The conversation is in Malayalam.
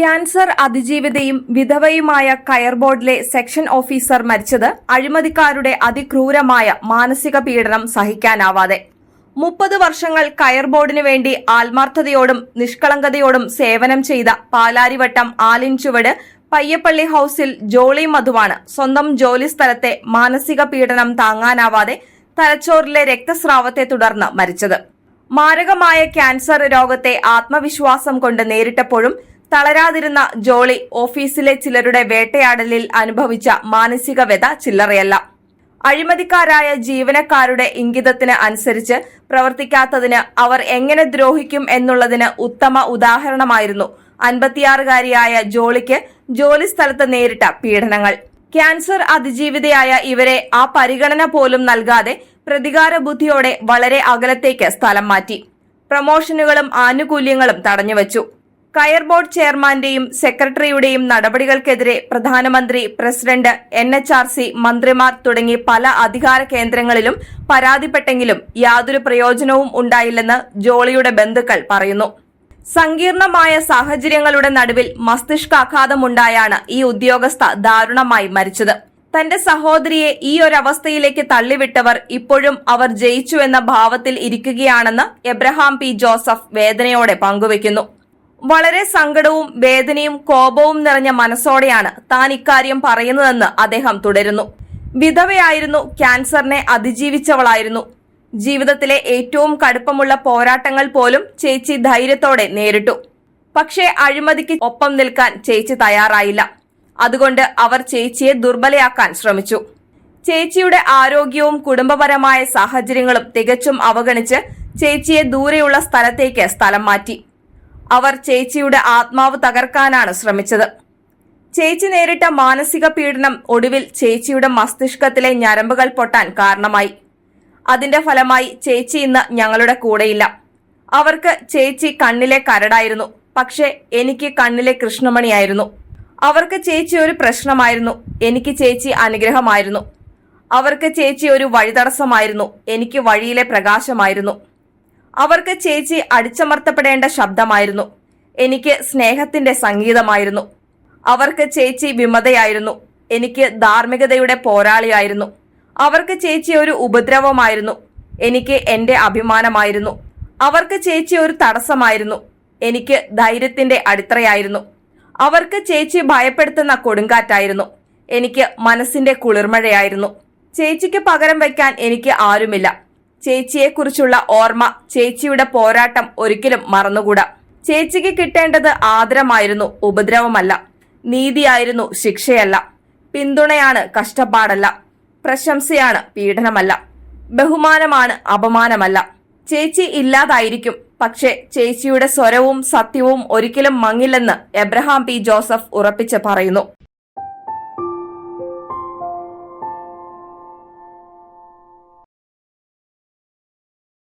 ക്യാൻസർ അതിജീവിതയും വിധവയുമായ കയർബോർഡിലെ സെക്ഷൻ ഓഫീസർ മരിച്ചത് അഴിമതിക്കാരുടെ അതിക്രൂരമായ മാനസിക പീഡനം സഹിക്കാനാവാതെ. മുപ്പത് വർഷങ്ങൾ കയർ ബോർഡിനു വേണ്ടി ആത്മാർത്ഥതയോടും നിഷ്കളങ്കതയോടും സേവനം ചെയ്ത പാലാരിവട്ടം ആലിൻ ചുവട് പയ്യപ്പള്ളി ഹൌസിൽ ജോളി മധുവാണ് സ്വന്തം ജോലി സ്ഥലത്തെ മാനസിക പീഡനം താങ്ങാനാവാതെ തലച്ചോറിലെ രക്തസ്രാവത്തെ തുടർന്ന് മരിച്ചത്. മാരകമായ ക്യാൻസർ രോഗത്തെ ആത്മവിശ്വാസം കൊണ്ട് നേരിട്ടപ്പോഴും തളരാതിരുന്ന ജോളി ഓഫീസിലെ ചിലരുടെ വേട്ടയാടലിൽ അനുഭവിച്ച മാനസിക വ്യത ചില്ലറയല്ല. അഴിമതിക്കാരായ ജീവനക്കാരുടെ ഇംഗിതത്തിന് അനുസരിച്ച് പ്രവർത്തിക്കാത്തതിന് അവർ എങ്ങനെ ദ്രോഹിക്കും എന്നുള്ളതിന് ഉത്തമ ഉദാഹരണമായിരുന്നു അൻപത്തിയാറുകാരിയായ ജോളിക്ക് ജോലി സ്ഥലത്ത് നേരിട്ട പീഡനങ്ങൾ. ക്യാൻസർ അതിജീവിതയായ ഇവരെ ആ പരിഗണന പോലും നൽകാതെ പ്രതികാര ബുദ്ധിയോടെ വളരെ അകലത്തേക്ക് സ്ഥലം മാറ്റി. പ്രമോഷനുകളും ആനുകൂല്യങ്ങളും തടഞ്ഞുവച്ചു. കയർ ബോർഡ് ചെയർമാന്റെയും സെക്രട്ടറിയുടെയും നടപടികൾക്കെതിരെ പ്രധാനമന്ത്രി president N H R C മന്ത്രിമാർ തുടങ്ങി പല അധികാര കേന്ദ്രങ്ങളിലും പരാതിപ്പെട്ടെങ്കിലും യാതൊരു പ്രയോജനവും ഉണ്ടായില്ലെന്ന് ജോളിയുടെ ബന്ധുക്കൾ പറയുന്നു. സങ്കീർണമായ സാഹചര്യങ്ങളുടെ നടുവിൽ മസ്തിഷ്കാഘാതമുണ്ടായാണ് ഈ ഉദ്യോഗസ്ഥ ദാരുണമായി മരിച്ചത്. തന്റെ സഹോദരിയെ ഈ ഒരവസ്ഥയിലേക്ക് തള്ളിവിട്ടവർ ഇപ്പോഴും അവർ ജയിച്ചു എന്ന ഭാവത്തിൽ ഇരിക്കുകയാണെന്ന് എബ്രഹാം പി ജോസഫ് വേദനയോടെ പങ്കുവയ്ക്കുന്നു വളരെ സങ്കടവും വേദനയും കോപവും നിറഞ്ഞ മനസ്സോടെയാണ് താൻ ഇക്കാര്യം പറയുന്നതെന്ന് അദ്ദേഹം തുടരുന്നു. വിധവയായിരുന്നു ക്യാൻസറിനെ അതിജീവിച്ചവളായിരുന്നു. ജീവിതത്തിലെ ഏറ്റവും കടുപ്പമുള്ള പോരാട്ടങ്ങൾ പോലും ചേച്ചി ധൈര്യത്തോടെ നേരിട്ടു. പക്ഷേ അഴിമതിക്ക് ഒപ്പം നിൽക്കാൻ ചേച്ചി തയ്യാറായില്ല. അതുകൊണ്ട് അവർ ചേച്ചിയെ ദുർബലയാക്കാൻ ശ്രമിച്ചു. ചേച്ചിയുടെ ആരോഗ്യവും കുടുംബപരമായ സാഹചര്യങ്ങളും തികച്ചും അവഗണിച്ച് ചേച്ചിയെ ദൂരെയുള്ള സ്ഥലത്തേക്ക് സ്ഥലം മാറ്റി. അവർ ചേച്ചിയുടെ ആത്മാവ് തകർക്കാനാണ് ശ്രമിച്ചത്. ചേച്ചി നേരിട്ട മാനസിക പീഡനം ഒടുവിൽ ചേച്ചിയുടെ മസ്തിഷ്കത്തിലെ ഞരമ്പുകൾ പൊട്ടാൻ കാരണമായി. അതിന്റെ ഫലമായി ചേച്ചി ഇന്ന് ഞങ്ങളുടെ കൂടെയില്ല. അവർക്ക് ചേച്ചി കണ്ണിലെ കരടായിരുന്നു. പക്ഷേ എനിക്ക് കണ്ണിലെ കൃഷ്ണമണിയായിരുന്നു. അവർക്ക് ചേച്ചി ഒരു പ്രശ്നമായിരുന്നു. എനിക്ക് ചേച്ചി അനുഗ്രഹമായിരുന്നു. അവർക്ക് ചേച്ചി ഒരു വഴിതടസ്സമായിരുന്നു. എനിക്ക് വഴിയിലെ പ്രകാശമായിരുന്നു. അവർക്ക് ചേച്ചി അടിച്ചമർത്തപ്പെടേണ്ട ശബ്ദമായിരുന്നു. എനിക്ക് സ്നേഹത്തിന്റെ സംഗീതമായിരുന്നു. അവർക്ക് ചേച്ചി വിമതയായിരുന്നു. എനിക്ക് ധാർമ്മികതയുടെ പോരാളിയായിരുന്നു. അവർക്ക് ചേച്ചി ഒരു ഉപദ്രവമായിരുന്നു. എനിക്ക് എന്റെ അഭിമാനമായിരുന്നു. അവർക്ക് ചേച്ചി ഒരു തടസ്സമായിരുന്നു. എനിക്ക് ധൈര്യത്തിന്റെ അടിത്തറയായിരുന്നു. അവർക്ക് ചേച്ചി ഭയപ്പെടുത്തുന്ന കൊടുങ്കാറ്റായിരുന്നു. എനിക്ക് മനസ്സിന്റെ കുളിർമഴയായിരുന്നു. ചേച്ചിക്ക് പകരം വയ്ക്കാൻ എനിക്ക് ആരുമില്ല. ചേച്ചിയെക്കുറിച്ചുള്ള ഓർമ്മ ചേച്ചിയുടെ പോരാട്ടം ഒരിക്കലും മറന്നുകൂടാ. ചേച്ചിക്ക് കിട്ടേണ്ടത് ആദരമായിരുന്നു ഉപദ്രവമല്ല. നീതിയായിരുന്നു ശിക്ഷയല്ല. പിന്തുണയാണ് കഷ്ടപ്പാടല്ല. പ്രശംസയാണ് പീഡനമല്ല. ബഹുമാനമാണ് അപമാനമല്ല. ചേച്ചി ഇല്ലാതായിരിക്കും പക്ഷേ ചേച്ചിയുടെ സ്വരവും സത്യവും ഒരിക്കലും മങ്ങില്ലെന്ന് എബ്രഹാം പി ജോസഫ് ഉറപ്പിച്ച് പറയുന്നു.